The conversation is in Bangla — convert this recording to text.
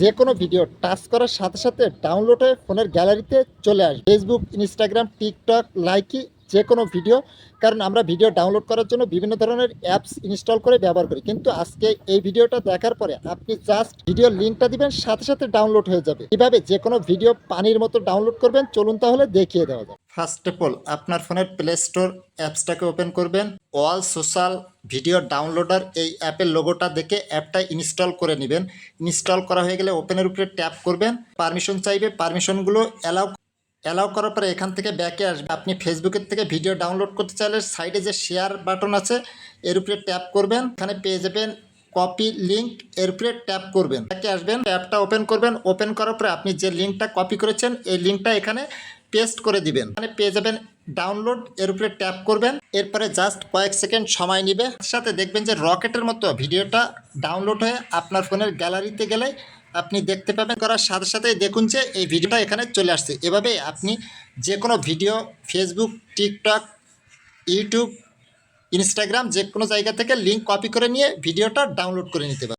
যে কোনো ভিডিও টাচ করার সাথে সাথে ডাউনলোড হয়ে ফোনের গ্যালারিতে চলে আসবে। ফেসবুক ইনস্টাগ্রাম টিকটক লাইকি যে কোনো ভিডিও। কারণ আমরা ভিডিও ডাউনলোড করার জন্য বিভিন্ন ধরনের অ্যাপস ইনস্টল করে ব্যবহার করি। কিন্তু আজকে এই ভিডিওটা দেখার পরে আপনি জাস্ট ভিডিও লিঙ্কটা দিবেন, সাথে সাথে ডাউনলোড হয়ে যাবে। কীভাবে যে কোনো ভিডিও পানির মতো ডাউনলোড করবেন। চলুন তাহলে দেখিয়ে দেওয়া যাক। ফার্স্ট অফ অল আপনার ফোনের প্লে স্টোর অ্যাপসটাকে ওপেন করবেন। অল সোশ্যাল ভিডিও ডাউনলোডার এই অ্যাপের লোগোটা দেখে অ্যাপটা ইনস্টল করে নেবেন। ইনস্টল করা হয়ে গেলে ওপেনের উপরে ট্যাপ করবেন। পারমিশন চাইবে পারমিশনগুলো অ্যালাউ অ্যালাউ করার পরে এখান থেকে ব্যাকে আসবে। আপনি ফেসবুকের থেকে ভিডিও ডাউনলোড করতে চাইলে সাইডে যে শেয়ার বাটন আছে, এর উপরে ট্যাপ করবেন। এখানে পেয়ে যাবেন কপি লিঙ্ক এর উপরে ট্যাপ করবেন। ব্যাকে আসবেন অ্যাপটা ওপেন করবেন। ওপেন করার পরে আপনি যে লিঙ্কটা কপি করেছেন, এই লিঙ্কটা এখানে পেস্ট করে দিবেন। মানে পেয়ে যাবেন ডাউনলোড, এর উপরে ট্যাপ করবেন। এরপরে জাস্ট কয়েক সেকেন্ড সময় নেবে। সাথে দেখবেন যে রকেটের মতো ভিডিওটা ডাউনলোড হয়ে আপনার ফোনের গ্যালারিতে গেলে আপনি দেখতে পাবেন। করার সাথে সাথে দেখুন যে এই ভিডিওটা এখানে চলে আসছে। এভাবে আপনি যে কোনো video Facebook TikTok YouTube Instagram যে কোনো জায়গা থেকে লিঙ্ক কপি করে নিয়ে ভিডিওটা ডাউনলোড করে নিতে পারেন